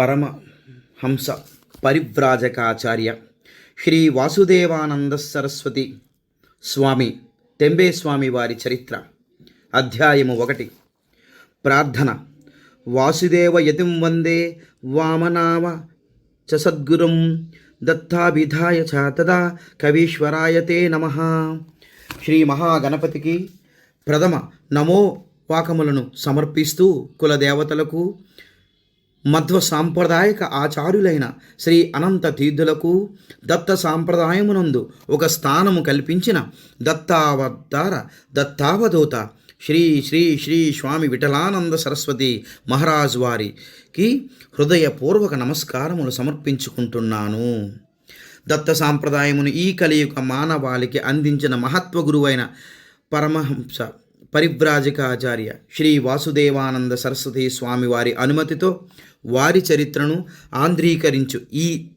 పరమ హంస పరివ్రాజకాచార్య శ్రీ వాసుదేవానంద సరస్వతి స్వామి తెంబే స్వామి వారి చరిత్ర. అధ్యాయము ఒకటి. ప్రార్థన. వాసుదేవ యతిం వందే వామనావ చ సద్గురుం దత్తాభిధాయ చ తదా కవీశ్వరాయ తే నమ. శ్రీ మహాగణపతికి ప్రథమ నమో వాకములను సమర్పిస్తూ కులదేవతలకు మధ్వ సాంప్రదాయక ఆచార్యులైన శ్రీ అనంత తీర్థులకు దత్త సాంప్రదాయమునందు ఒక స్థానము కల్పించిన దత్తావతార దత్తావధూత శ్రీ శ్రీ శ్రీ స్వామి విఠలానంద సరస్వతి మహారాజు వారికి హృదయపూర్వక నమస్కారములు సమర్పించుకుంటున్నాను. దత్త సాంప్రదాయమును ఈ కలియుగ మానవాళికి అందించిన మహత్వ గురువైన పరమహంస పరివ్రాజకాచార్య శ్రీ వాసుదేవానంద సరస్వతి స్వామి వారి అనుమతితో వారి చరిత్రను ఆంధ్రీకరించు ఈ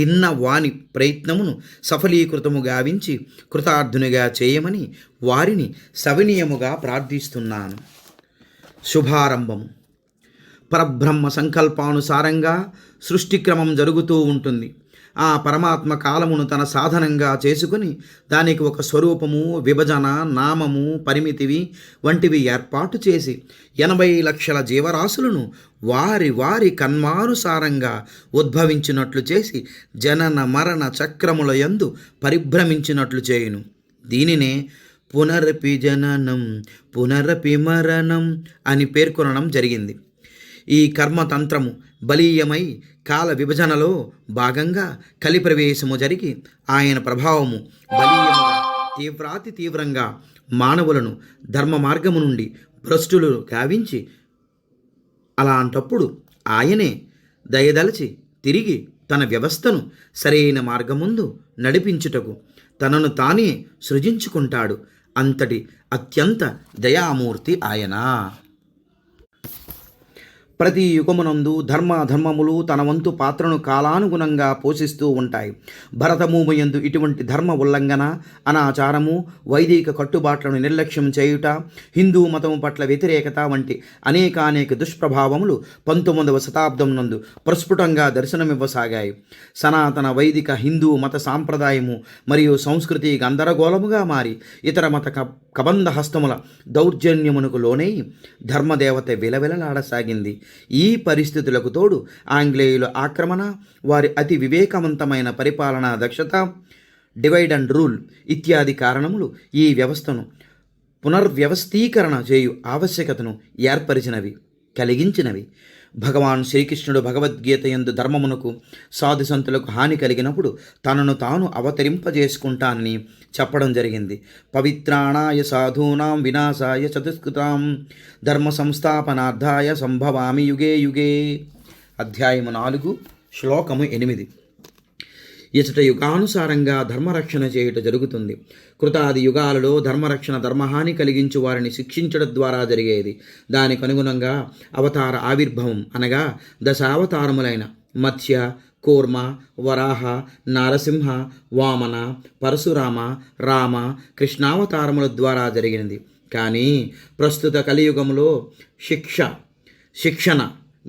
చిన్న వాణి ప్రయత్నమును సఫలీకృతము గావించి కృతార్థునిగా చేయమని వారిని సవినీయముగా ప్రార్థిస్తున్నాను. శుభారంభము పరబ్రహ్మ సంకల్పానుసారంగా సృష్టిక్రమం జరుగుతూ ఉంటుంది. ఆ పరమాత్మ కాలమును తన సాధనంగా చేసుకుని దానికి ఒక స్వరూపము విభజన నామము పరిమితివి వంటివి ఏర్పాటు చేసి ఎనభై లక్షల జీవరాశులను వారి వారి కన్మానుసారంగా ఉద్భవించినట్లు చేసి జనన మరణ చక్రముల యందు పరిభ్రమించినట్లు చేయును. దీనినే పునరపి జననం పునరపి మరణం అని పేర్కొనడం జరిగింది. ఈ కర్మతంత్రము బలీయమై కాల విభజనలో భాగంగా కలిప్రవేశము జరిగి ఆయన ప్రభావము బలీయముగా తీవ్రాతి తీవ్రంగా మానవులను ధర్మ మార్గము నుండి భ్రష్టులు గావించి అలాంటప్పుడు ఆయనే దయదలచి తిరిగి తన వ్యవస్థను సరైన మార్గముందు నడిపించుటకు తనను తానే సృజించుకుంటాడు. అంతటి అత్యంత దయామూర్తి ఆయన. ప్రతి యుగమునందు ధర్మ ధర్మములు తన వంతు పాత్రను కాలానుగుణంగా పోషిస్తూ ఉంటాయి. భరతమూమయందు ఇటువంటి ధర్మ ఉల్లంఘన అనాచారము వైదిక కట్టుబాట్లను నిర్లక్ష్యం చేయుట హిందూ మతము పట్ల వ్యతిరేకత వంటి అనేకానేక దుష్ప్రభావములు పంతొమ్మిదవ శతాబ్దం నందు ప్రస్ఫుటంగా దర్శనమివ్వసాగాయి. సనాతన వైదిక హిందూ మత సాంప్రదాయము మరియు సంస్కృతి గందరగోళముగా మారి ఇతర మత క కబంధ హస్తముల దౌర్జన్యమునకు లోనై ధర్మదేవత విలవిలలాడసాగింది. ఈ పరిస్థితులకు తోడు ఆంగ్లేయుల ఆక్రమణ వారి అతి వివేకవంతమైన పరిపాలనా దక్షత డివైడ్ అండ్ రూల్ ఇత్యాది కారణములు ఈ వ్యవస్థను పునర్వ్యవస్థీకరణ చేయు ఆవశ్యకతను ఏర్పరిచినవి కలిగించినవి. భగవాన్ శ్రీకృష్ణుడు భగవద్గీత యందు ధర్మమునకు సాధు సంతులకు హాని కలిగినప్పుడు తనను తాను అవతరింపజేసుకుంటానని చెప్పడం జరిగింది. పవిత్రాణాయ సాధూనాం వినాశాయ చతుష్కృతాం ధర్మ సంస్థాపనార్థాయ సంభవామి యుగే యుగే. అధ్యాయము నాలుగు శ్లోకము ఎనిమిది. ఇచట యుగానుసారంగా ధర్మరక్షణ చేయుట జరుగుతుంది. కృతాది యుగాలలో ధర్మరక్షణ ధర్మహాని కలిగించు వారిని శిక్షించడం ద్వారా జరిగేది. దానికి అనుగుణంగా అవతార ఆవిర్భవం అనగా దశావతారములైన మత్స్య కూర్మ వరాహ నారసింహ వామన పరశురామ రామ కృష్ణావతారముల ద్వారా జరిగినది. కానీ ప్రస్తుత కలియుగంలో శిక్ష శిక్షణ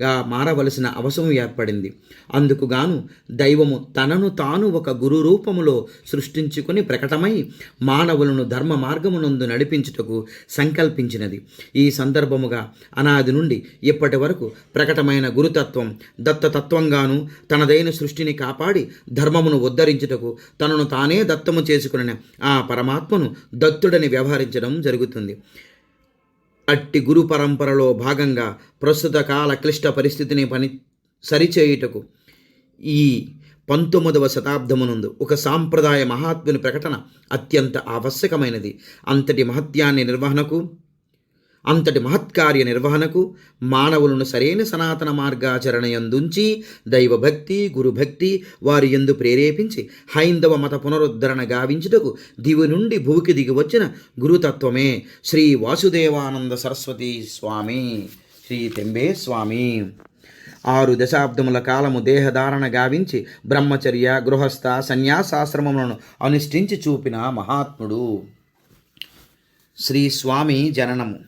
గా మారవలసిన అవసరం ఏర్పడింది. అందుకు గాను దైవము తనను తాను ఒక గురు రూపములో సృష్టించుకుని ప్రకటమై మానవులను ధర్మ మార్గమునందు నడిపించుటకు సంకల్పించినది. ఈ సందర్భముగా అనాది నుండి ఇప్పటి వరకు ప్రకటమైన గురుతత్వం దత్తతత్వంగాను తనదైన సృష్టిని కాపాడి ధర్మమును ఉద్ధరించుటకు తనను తానే దత్తము చేసుకుని ఆ పరమాత్మను దత్తుడని వ్యవహరించడం జరుగుతుంది. అట్టి గురు పరంపరలో భాగంగా ప్రస్తుత కాల క్లిష్ట పరిస్థితిని పని సరిచేయుటకు ఈ పంతొమ్మిదవ శతాబ్దమునందు ఒక సాంప్రదాయ మహాత్ముని ప్రకటన అత్యంత ఆవశ్యకమైనది. అంతటి మహత్యాన్ని నిర్వహణకు అంతటి మహత్కార్య నిర్వహణకు మానవులను సరైన సనాతన మార్గాచరణ యందుంచి దైవభక్తి గురుభక్తి వారి యందు ప్రేరేపించి హైందవ మత పునరుద్ధరణ గావించుటకు దివి నుండి భూకి దిగి వచ్చిన గురుతత్వమే శ్రీ వాసుదేవానంద సరస్వతి స్వామి శ్రీ తెంబే స్వామి. ఆరు దశాబ్దముల కాలము దేహధారణ గావించి బ్రహ్మచర్య గృహస్థ సన్యాసాశ్రమములను అనుష్ఠించి చూపిన మహాత్ముడు. శ్రీ స్వామి జననము.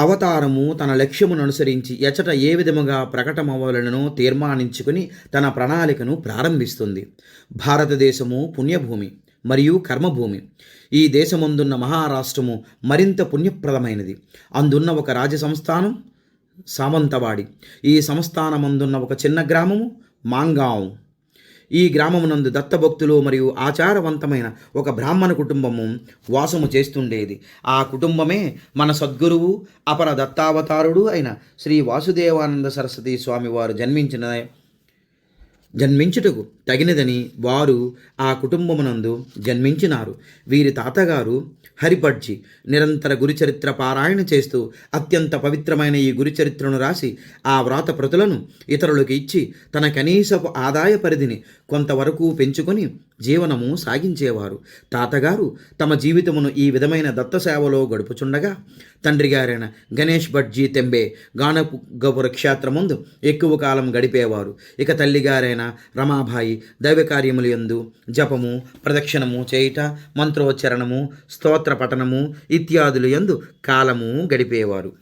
అవతారము తన లక్ష్యమును అనుసరించి ఎచట ఏ విధముగా ప్రకటమవ్వాలనో తీర్మానించుకుని తన ప్రణాళికను ప్రారంభిస్తుంది. భారతదేశము పుణ్యభూమి మరియు కర్మభూమి. ఈ దేశమందున్న మహారాష్ట్రము మరింత పుణ్యప్రదమైనది. అందున్న ఒక రాజ సంస్థానం సామంతవాడి. ఈ సంస్థానమందున్న ఒక చిన్న గ్రామము మాంగాం ఈ గ్రామమునందు దత్తభక్తులు మరియు ఆచారవంతమైన ఒక బ్రాహ్మణ కుటుంబము వాసము చేస్తుండేది. ఆ కుటుంబమే మన సద్గురువు అపర దత్తావతారుడు అయిన శ్రీ వాసుదేవానంద సరస్వతి స్వామి వారు జన్మించిన జన్మించుటకు తగినదని వారు ఆ కుటుంబమునందు జన్మించినారు. వీరి తాతగారు హరిపడ్జి నిరంతర గురుచరిత్ర పారాయణ చేస్తూ అత్యంత పవిత్రమైన ఈ గురుచరిత్రను రాసి ఆ వ్రాత ప్రతులను ఇతరులకు ఇచ్చి తన కనీసపు ఆదాయ పరిధిని కొంతవరకు పెంచుకొని జీవనము సాగించేవారు. తాతగారు తమ జీవితమును ఈ విధమైన దత్త సేవలో గడుపుచుండగా తండ్రి గారైన గణేష్ భట్జీ తెంబే గానపు గపుర క్షేత్రముందు ఎక్కువ కాలం గడిపేవారు. ఇక తల్లిగారైన రమాబాయి దైవ కార్యములు యందు జపము ప్రదక్షిణము చేయుట మంత్రోచ్చరణము స్తోత్ర పఠనము ఇత్యాదులు యందు కాలము గడిపేవారు.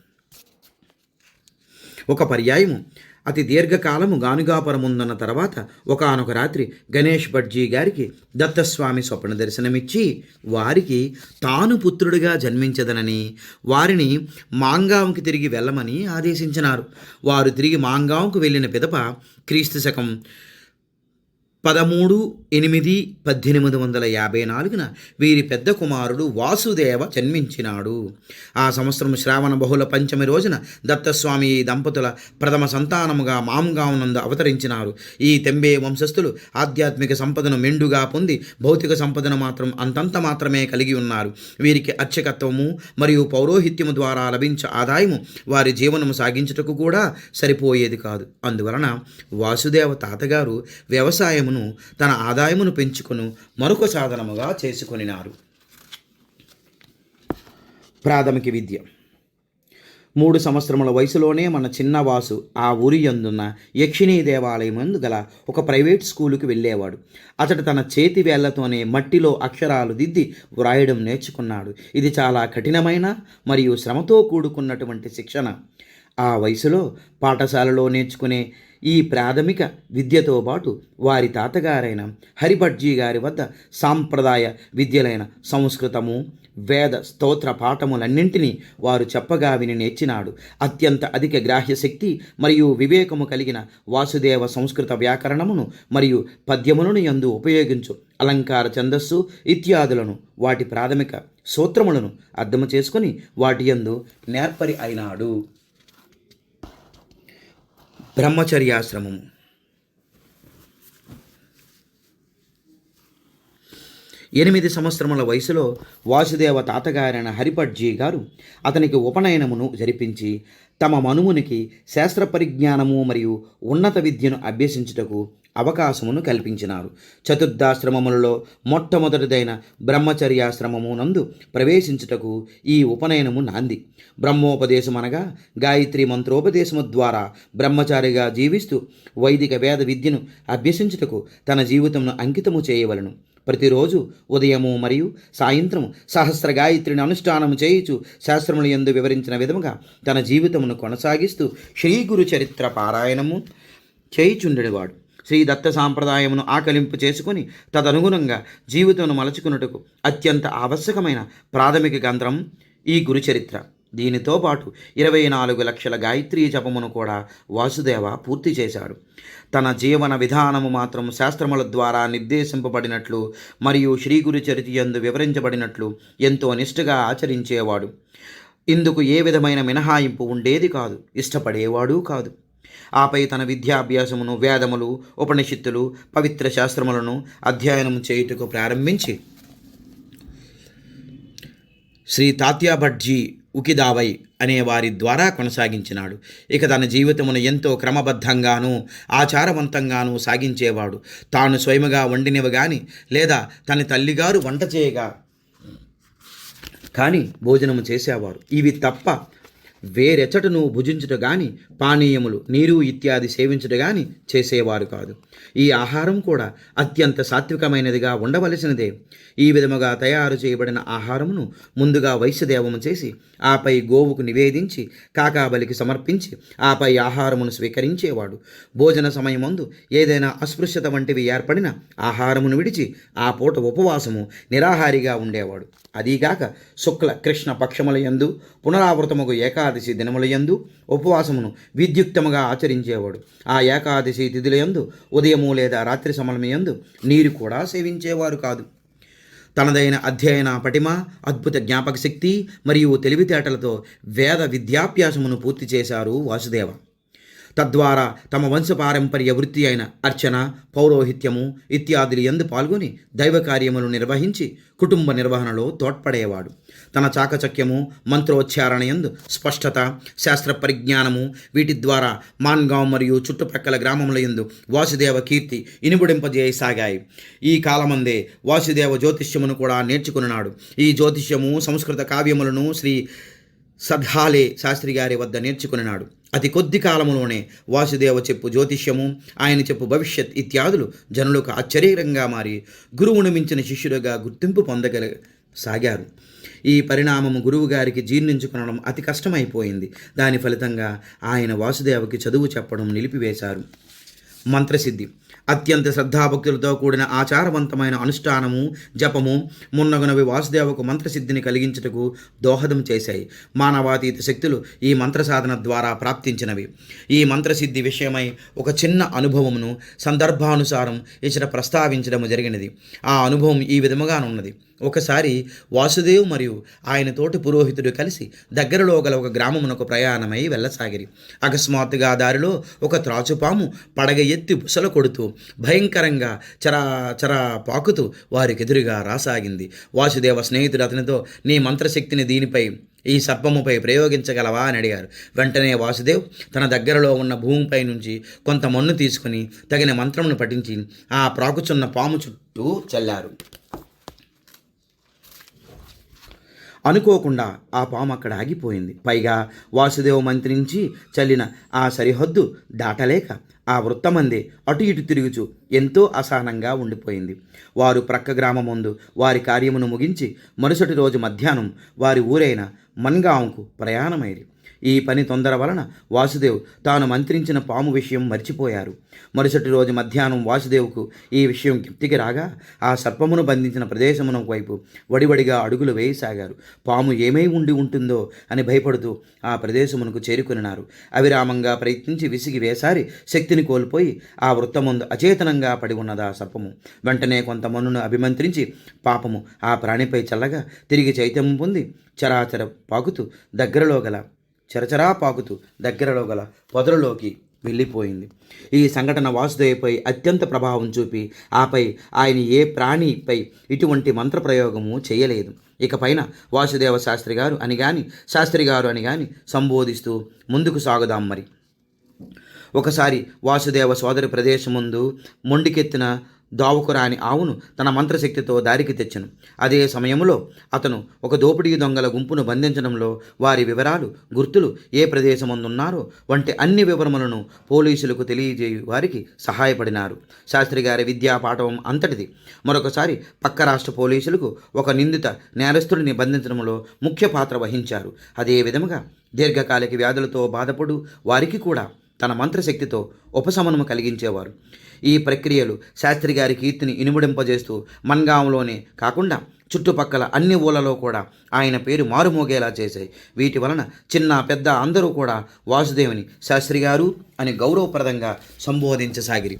ఒక పర్యాయము అతి దీర్ఘకాలము గానుగాపురముందన్న తర్వాత ఒకానొక రాత్రి గణేష్ భట్జీ గారికి దత్తస్వామి స్వప్న దర్శనమిచ్చి వారికి తాను పుత్రుడిగా జన్మించదనని వారిని మాంగాంకి తిరిగి వెళ్ళమని ఆదేశించినారు. వారు తిరిగి మాంగాంకు వెళ్ళిన పిదప క్రీస్తు శకం పదమూడు ఎనిమిది పద్దెనిమిది వందల యాభై నాలుగున వీరి పెద్ద కుమారుడు వాసుదేవ జన్మించినాడు. ఆ సంవత్సరం శ్రావణ బహుళ పంచమి రోజున దత్తస్వామి ఈ దంపతుల ప్రథమ సంతానముగా మాంగావునందు అవతరించినారు. ఈ తెంబే వంశస్థులు ఆధ్యాత్మిక సంపదను మెండుగా పొంది భౌతిక సంపదను మాత్రం అంతంత మాత్రమే కలిగి ఉన్నారు. వీరికి అర్చకత్వము మరియు పౌరోహిత్యము ద్వారా లభించే ఆదాయము వారి జీవనము సాగించుటకు కూడా సరిపోయేది కాదు. అందువలన వాసుదేవ తాతగారు వ్యవసాయము వ్యవసాయమును తన ఆదాయమును పెంచుకును మరొక సాధనముగా చేసుకొనినారు. ప్రాథమిక విద్య. మూడు సంవత్సరముల వయసులోనే మన చిన్నవాసు ఆ ఊరి యందున్న యక్షిణీ దేవాలయం యందు గల ఒక ప్రైవేట్ స్కూలుకి వెళ్ళేవాడు. అతడు తన చేతి వేళ్ళతోనే మట్టిలో అక్షరాలు దిద్ది వ్రాయడం నేర్చుకున్నాడు. ఇది చాలా కఠినమైన మరియు శ్రమతో కూడుకున్నటువంటి శిక్షణ. ఆ వయసులో పాఠశాలలో నేర్చుకునే ఈ ప్రాథమిక విద్యతో పాటు వారి తాతగారైన హరిభట్జీ గారి వద్ద సాంప్రదాయ విద్యలైన సంస్కృతము వేద స్తోత్ర పాఠములన్నింటినీ వారు చెప్పగా విని నేర్చినాడు. అత్యంత అధిక గ్రాహ్య శక్తి మరియు వివేకము కలిగిన వాసుదేవ సంస్కృత వ్యాకరణమును మరియు పద్యములను యందు ఉపయోగించు అలంకార ఛందస్సు ఇత్యాదులను వాటి ప్రాథమిక సూత్రములను అర్థము చేసుకొని వాటి యందు నేర్పరి అయినాడు. బ్రహ్మచర్యాశ్రమము ఎనిమిది సంవత్సరముల వయసులో వాసుదేవ తాతగారైన హరిపట్జీ గారు అతనికి ఉపనయనమును జరిపించి తమ మనుమునికి శాస్త్ర పరిజ్ఞానము మరియు ఉన్నత విద్యను అభ్యసించుటకు అవకాశమును కల్పించినారు. చతుర్థాశ్రమములలో మొట్టమొదటిదైన బ్రహ్మచర్యాశ్రమము నందు ప్రవేశించుటకు ఈ ఉపనయనము నాంది. బ్రహ్మోపదేశం అనగా గాయత్రి మంత్రోపదేశము ద్వారా బ్రహ్మచారిగా జీవిస్తూ వైదిక వేద విద్యను అభ్యసించుటకు తన జీవితమును అంకితము చేయవలను. ప్రతిరోజు ఉదయము మరియు సాయంత్రము సహస్ర గాయత్రిని అనుష్ఠానము చేయుచు శాస్త్రములు ఎందు వివరించిన విధముగా తన జీవితమును కొనసాగిస్తూ శ్రీ గురు చరిత్ర పారాయణము చేయుచుండేవాడు శ్రీ దత్త సాంప్రదాయమును ఆకలింపు చేసుకుని తదనుగుణంగా జీవితమును మలచుకున్నటకు అత్యంత ఆవశ్యకమైన ప్రాథమిక గ్రంథం ఈ గురుచరిత్ర. దీనితో పాటు ఇరవై నాలుగు లక్షల గాయత్రీ జపమును కూడా వాసుదేవ పూర్తి చేశాడు తన జీవన విధానము మాత్రం శాస్త్రముల ద్వారా నిర్దేశింపబడినట్లు మరియు శ్రీ గురు ఎందు వివరించబడినట్లు ఎంతో నిష్ఠగా ఆచరించేవాడు. ఇందుకు ఏ విధమైన మినహాయింపు ఉండేది కాదు. ఇష్టపడేవాడు కాదు. ఆపై తన విద్యాభ్యాసమును వేదములు ఉపనిషత్తులు పవిత్ర శాస్త్రములను అధ్యయనం చేయుటకు ప్రారంభించి శ్రీ తాత్యా భట్జీ ఉకిదావై అనే వారి ద్వారా కొనసాగించినాడు. ఇక తన జీవితమును ఎంతో క్రమబద్ధంగానూ ఆచారవంతంగానూ సాగించేవాడు. తాను స్వయముగా వండినవి గాని లేదా తన తల్లిగారు వంట చేయగా కానీ భోజనము చేసేవారు. ఇవి తప్ప వేరెచ్చటను భుజించుట గాని పానీయములు నీరు ఇత్యాది సేవించుట గాని చేసేవారు కాదు. ఈ ఆహారం కూడా అత్యంత సాత్వికమైనదిగా ఉండవలసినదే. ఈ విధముగా తయారు చేయబడిన ఆహారమును ముందుగా వైశ్యదేవము చేసి ఆపై గోవుకు నివేదించి కాకాబలికి సమర్పించి ఆపై ఆహారమును స్వీకరించేవాడు. భోజన సమయమందు ఏదైనా అస్పృశ్యత వంటివి ఏర్పడిన ఆహారమును విడిచి ఆ పూట ఉపవాసము నిరాహారిగా ఉండేవాడు. అదీగాక శుక్ల కృష్ణ పక్షముల యందు పునరావృతముగు ఏకాదశి దినముల యందు ఉపవాసమును విద్యుక్తముగా ఆచరించేవాడు. ఆ ఏకాదశి తిథుల యందు ఉదయము లేదా రాత్రి సమలమయందు నీరు కూడా సేవించేవారు కాదు. తనదైన అధ్యయన పటిమ అద్భుత జ్ఞాపక శక్తి మరియు తెలివితేటలతో వేద విద్యాభ్యాసమును పూర్తి చేశారు వాసుదేవ. తద్వారా తమ వంశపారంపర్య వృత్తి అయిన అర్చన పౌరోహిత్యము ఇత్యాదులు ఎందు పాల్గొని దైవ కార్యములు నిర్వహించి కుటుంబ నిర్వహణలో తోడ్పడేవాడు. తన చాకచక్యము మంత్రోచ్చారణ యందు స్పష్టత శాస్త్ర పరిజ్ఞానము వీటి ద్వారా మాన్గావ్ మరియు చుట్టుప్రక్కల గ్రామముల యందు వాసుదేవ కీర్తి ఇనుబడింపజేయసాగాయి. ఈ కాలమందే వాసుదేవ జ్యోతిష్యమును కూడా నేర్చుకున్నాడు. ఈ జ్యోతిష్యము సంస్కృత కావ్యములను శ్రీ సద్హాలే శాస్త్రి గారి వద్ద నేర్చుకున్నాడు. అతి కొద్ది కాలములోనే వాసుదేవ చెప్పు జ్యోతిష్యము ఆయన చెప్పు భవిష్యత్ ఇత్యాదులు జనులకు ఆశ్చర్యకరంగా మారి గురువును మించిన శిష్యుడుగా గుర్తింపు పొందగల సాగారు. ఈ పరిణామము గురువు గారికి జీర్ణించుకునడం అతి కష్టమైపోయింది. దాని ఫలితంగా ఆయన వాసుదేవకి చదువు చెప్పడం నిలిపివేశారు. మంత్రసిద్ధి. అత్యంత శ్రద్ధాభక్తులతో కూడిన ఆచారవంతమైన అనుష్ఠానము జపము మున్నగునవి వాసుదేవకు మంత్రసిద్ధిని కలిగించుటకు దోహదం చేశాయి. మానవాతీత శక్తులు ఈ మంత్ర సాధన ద్వారా ప్రాప్తించినవి. ఈ మంత్రసిద్ధి విషయమై ఒక చిన్న అనుభవమును సందర్భానుసారం ఇచ్చట ప్రస్తావించడం జరిగినది. ఆ అనుభవం ఈ విధముగానున్నది. ఒకసారి వాసుదేవ్ మరియు ఆయన తోటి పురోహితుడు కలిసి దగ్గరలో గల ఒక గ్రామమునకు ప్రయాణమై వెళ్ళసాగిరి. అకస్మాత్తుగా దారిలో ఒక త్రాచుపాము పడగ ఎత్తి బుసలు కొడుతూ భయంకరంగా చరా చరా పాకుతూ వారికి ఎదురుగా రాసాగింది. వాసుదేవ స్నేహితుడు అతనితో నీ మంత్రశక్తిని దీనిపై ఈ సర్పముపై ప్రయోగించగలవా? అని అడిగారు. వెంటనే వాసుదేవ్ తన దగ్గరలో ఉన్న భూమిపై నుంచి కొంత మన్ను తీసుకుని తగిన మంత్రమును పఠించి ఆ ప్రాకుచున్న పాము చుట్టూ చల్లారు. అనుకోకుండా ఆ పాము అక్కడ ఆగిపోయింది. పైగా వాసుదేవ మంత్రించి చల్లిన ఆ సరిహద్దు దాటలేక ఆ వృత్తమందే అటు ఇటు తిరుగుచు ఎంతో అసహనంగా ఉండిపోయింది. వారు ప్రక్క గ్రామం ముందు వారి కార్యమును ముగించి మరుసటి రోజు మధ్యాహ్నం వారి ఊరైన మన్గాంకు ప్రయాణమైరి. ఈ పని తొందర వలన వాసుదేవ్ తాను మంత్రించిన పాము విషయం మర్చిపోయారు. మరుసటి రోజు మధ్యాహ్నం వాసుదేవ్కు ఈ విషయం జ్ఞప్తికి రాగా ఆ సర్పమును బంధించిన ప్రదేశమున వైపు వడివడిగా అడుగులు వేయసాగారు. పాము ఏమై ఉండి ఉంటుందో అని భయపడుతూ ఆ ప్రదేశమునకు చేరుకున్నారు. అవిరామంగా ప్రయత్నించి విసిగి వేసారి శక్తిని కోల్పోయి ఆ వృత్తముందు అచేతనంగా పడి ఉన్నది ఆ సర్పము. వెంటనే కొంత అభిమంత్రించి పాపము ఆ ప్రాణిపై చల్లగా తిరిగి చైతన్యం పొంది చరాచర పాకుతూ దగ్గరలో గల చరచరా పాకుతూ దగ్గరలో గల పొదలలోకి వెళ్ళిపోయింది. ఈ సంఘటన వాసుదేవిపై అత్యంత ప్రభావం చూపి ఆపై ఆయన ఏ ప్రాణిపై ఇటువంటి మంత్రప్రయోగము చేయలేదు. ఇకపైన వాసుదేవ శాస్త్రి గారు అని కానీ శాస్త్రి గారు అని కానీ సంబోధిస్తూ ముందుకు సాగుదాం మరి. ఒకసారి వాసుదేవ సోదరి ప్రదేశం ముందు మొండికెత్తిన దావుకురాని ఆవును తన మంత్రశక్తితో దారికి తెచ్చను. అదే సమయంలో అతను ఒక దోపిడీ దొంగల గుంపును బంధించడంలో వారి వివరాలు గుర్తులు ఏ ప్రదేశమందున్నారో వంటి అన్ని వివరములను పోలీసులకు తెలియజేయ వారికి సహాయపడినారు. శాస్త్రి గారి విద్యా పాఠవం అంతటిది. మరొకసారి పక్క రాష్ట్ర పోలీసులకు ఒక నిందిత నేరస్తుడిని బంధించడంలో ముఖ్య పాత్ర వహించారు. అదే విధముగా దీర్ఘకాలిక వ్యాధులతో బాధపడు వారికి కూడా తన మంత్రశక్తితో ఉపశమనము కలిగించేవారు. ఈ ప్రక్రియలు శాస్త్రి గారి కీర్తిని ఇనుముడింపజేస్తూ మన్గాంలోనే కాకుండా చుట్టుపక్కల అన్ని ఊళ్ళలో కూడా ఆయన పేరు మారుమోగేలా చేశాయి. వీటి వలన చిన్న పెద్ద అందరూ కూడా వాసుదేవుని శాస్త్రి గారు అని గౌరవప్రదంగా సంబోధించసాగిరి.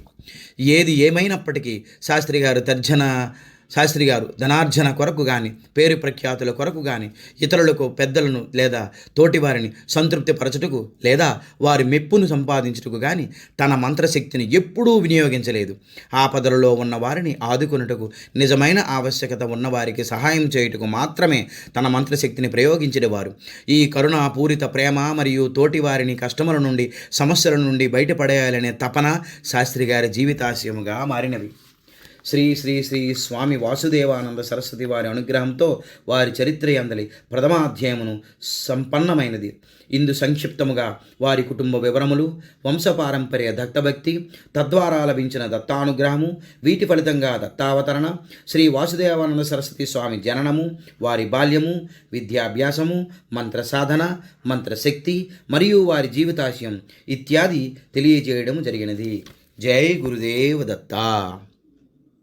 ఏది ఏమైనప్పటికీ శాస్త్రి గారు తర్జన శాస్త్రి గారు ధనార్జన కొరకు కానీ పేరు ప్రఖ్యాతుల కొరకు కానీ ఇతరులకు పెద్దలను లేదా తోటివారిని సంతృప్తి పరచుటకు లేదా వారి మెప్పును సంపాదించుటకు కానీ తన మంత్రశక్తిని ఎప్పుడూ వినియోగించలేదు. ఆపదలలో ఉన్న వారిని ఆదుకొనుటకు నిజమైన ఆవశ్యకత ఉన్నవారికి సహాయం చేయుటకు మాత్రమే తన మంత్రశక్తిని ప్రయోగించేవారు ఈ కరుణాపూరిత ప్రేమ మరియు తోటివారిని కష్టముల నుండి సమస్యల నుండి బయటపడేయాలనే తపన శాస్త్రి గారి జీవితాశయముగా మారినవి. శ్రీ శ్రీ శ్రీ స్వామి వాసుదేవానంద సరస్వతి వారి అనుగ్రహంతో వారి చరిత్ర అందలి ప్రథమాధ్యాయమును సంపన్నమైనది. ఇందు సంక్షిప్తముగా వారి కుటుంబ వివరములు వంశపారంపర్య దత్తభక్తి తద్వారా లభించిన దత్తానుగ్రహము వీటి ఫలితంగా దత్తావతరణ శ్రీ వాసుదేవానంద సరస్వతి స్వామి జననము వారి బాల్యము విద్యాభ్యాసము మంత్ర సాధన మంత్రశక్తి మరియు వారి జీవితాశయం ఇత్యాది తెలియజేయడం జరిగినది. జై గురుదేవ దత్తా.